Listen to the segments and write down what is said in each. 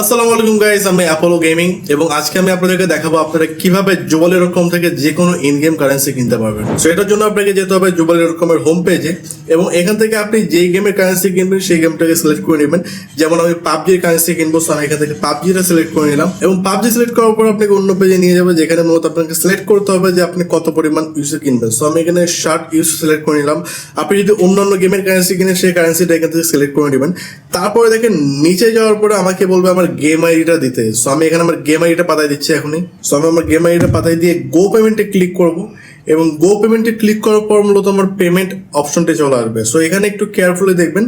আসসালামু আলাইকুম গাইস আমি অ্যাপোলো গেমিং এবং আজকে আমি আপনাদেরকে দেখাবো আপনারা কীভাবে জুবালি রকম থেকে যে কোনো ইন গেম কারেন্সি কিনতে পারবেন। সো এটার জন্য আপনাকে যেতে হবে জুবালি রকমের হোম পেজে এবং এখান থেকে আপনি যেই গেমের কারেন্সি কিনবেন, সেই গেমটাকে সিলেক্ট করে নেবেন। যেমন আমি পাবজির কারেন্সি কিনবো সো আমি এখান থেকে পাবজিটা সিলেক্ট করে নিলাম এবং পাবজি সিলেক্ট করার পর আপনাকে অন্য পেজে নিয়ে যাবে, যেখানে মূলত আপনাকে সিলেক্ট করতে হবে যে আপনি কত পরিমাণ ইউসে কিনবেন। সো আমি এখানে শার্ট ইউজ সিলেক্ট করে নিলাম। আপনি যদি অন্যান্য গেমের কারেন্সি কিনেন, সেই কারেন্সিটা এখান থেকে সিলেক্ট করে নেবেন। তারপরে দেখেন, নিচে যাওয়ার পরে আমাকে বলবে আমার গেম আইডিটা দিতে। সো আমি এখানে আমার গেম আইডিটা পাতায় দিচ্ছি এখনই। সো আমি আমার গেম আইডিটা পাতায় দিয়ে গো পেমেন্টে ক্লিক করব। এবং গো পেমেন্টে ক্লিক করার পর মূলত আমার পেমেন্ট অপশনটা চলে আসবে। সো এখানে একটু কেয়ারফুলি দেখবেন,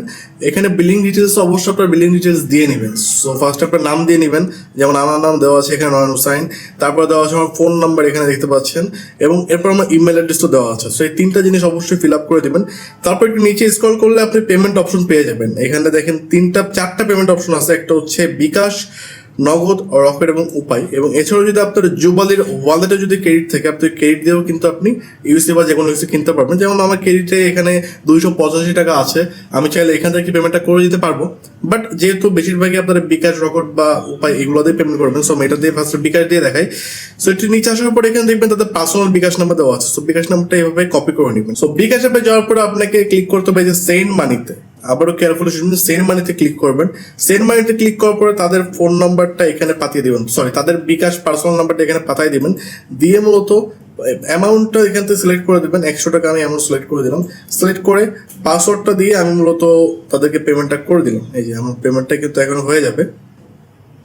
এখানে বিলিং ডিটেলস অবশ্যই আপনার বিলিং ডিটেলস দিয়ে নেবেন। সো ফার্স্ট আপনার নাম দিয়ে নেবেন, যেমন আমার নাম দেওয়া আছে এখানে, নয়ন হুসাইন। তারপর দেওয়া আছে আমার ফোন নাম্বার এখানে দেখতে পাচ্ছেন, এবং এরপর আমার ইমেল অ্যাড্রেসও দেওয়া আছে। সো এই তিনটা জিনিস অবশ্যই ফিল আপ করে দেবেন। তারপর একটু নিচে স্ক্রল করলে আপনি পেমেন্ট অপশন পেয়ে যাবেন। এখানে দেখেন তিনটা, চারটা পেমেন্ট অপশন আছে। একটা হচ্ছে বিকাশ নগদ, রকেট এবং উপায়। এবং এছাড়াও যদি আপনার জুবালির ওয়ালেটে যদি ক্রেডিট থাকে আপনি ক্রেডিট দিয়েও কিন্তু আপনি ইউসি বা যে কোনো ইউসি কিনতে পারবেন। যেমন আমার ক্রেডিটে এখানে দুইশো পঁচাশি টাকা আছে। আমি চাইলে এখান থেকে পেমেন্টটা করে দিতে পারব। বাট যেহেতু বেশিরভাগই আপনারা বিকাশ, রকেট বা উপায় এগুলো দিয়ে পেমেন্ট করবেন সো এটা দিয়ে ফার্স্ট বিকাশ দিয়ে দেখাই। সো এটি নিচে আসার পর এখানে দেখবেন তাদের পার্সোনাল বিকাশ নাম্বার দেওয়া আছে। সো বিকাশ নাম্বারটা এভাবে কপি করে নেবেন। সো বিকাশ অ্যাপে যাওয়ার পরে আপনাকে ক্লিক করতে হবে যে সেন্ড মানিতে আবারও কেয়ারফুলি শুনবেন সেন্ড মানিতে ক্লিক করবেন। সেন্ড মানিতে ক্লিক করার পরে তাদের ফোন নাম্বারটা এখানে পাঠিয়ে দিবেন। সরি তাদের বিকাশ পার্সোনাল নাম্বারটা এখানে পাঠিয়ে দিবেন। দিয়ে মূলত অ্যামাউন্টটা এখান থেকে সিলেক্ট করে দেবেন। একশো টাকা আমি অ্যামাউন্ট সিলেক্ট করে দিলাম। সিলেক্ট করে পাসওয়ার্ডটা দিয়ে আমি মূলত তাদেরকে পেমেন্টটা করে দিলাম। এই যে, আমার পেমেন্টটা কিন্তু এখন হয়ে যাবে।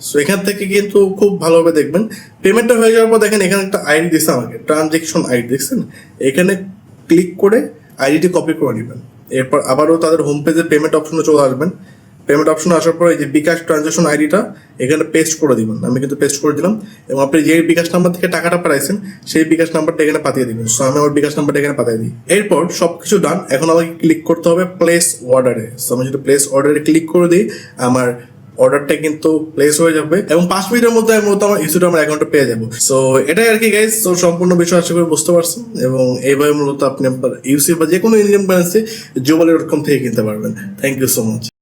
সো এখান থেকে কিন্তু খুব ভালোভাবে দেখবেন। পেমেন্টটা হয়ে যাওয়ার পর দেখেন, এখানে একটা আইডি দিচ্ছে আমাকে। ট্রানজেকশন আইডি দেখছেন? এখানে ক্লিক করে আইডিটি কপি করে নেবেন। এরপর আবারও তাদের হোম পেজে পেমেন্ট অপশনে চলে আসবেন। পেমেন্ট অপশন আসার পর যে বিকাশ ট্রানজাকশন আইডিটা এখানে পেস্ট করে দিবেন। আমি কিন্তু পেস্ট করে দিলাম এবং আপনি যে বিকাশ নাম্বার থেকে টাকাটা পাঠাইছেন, সেই বিকাশ নাম্বারটা এখানে পাঠিয়ে দিবেন। সো আমি আমার বিকাশ নাম্বারটা এখানে পাঠিয়ে দিই। এরপর সব কিছু ডান এখন আমাকে ক্লিক করতে হবে প্লেস অর্ডারে সো আমি যদি প্লেস অর্ডারে ক্লিক করে দিই, আমার অর্ডারটা কিন্তু প্লেস হয়ে যাবে এবং পাঁচ মিনিটের মধ্যে আমি মূলত আমার ইস্যুটা আমার অ্যাকাউন্টে পেয়ে যাব। সো এটাই আর কি গাইজ তো সম্পূর্ণ বিষয় আশা করে বুঝতে পারছেন এবং এইভাবে মূলত আপনি আপনার ইউসি বা যে কোনো Indian currency Jobali dot com থেকে কিনতে পারবেন। Thank you so much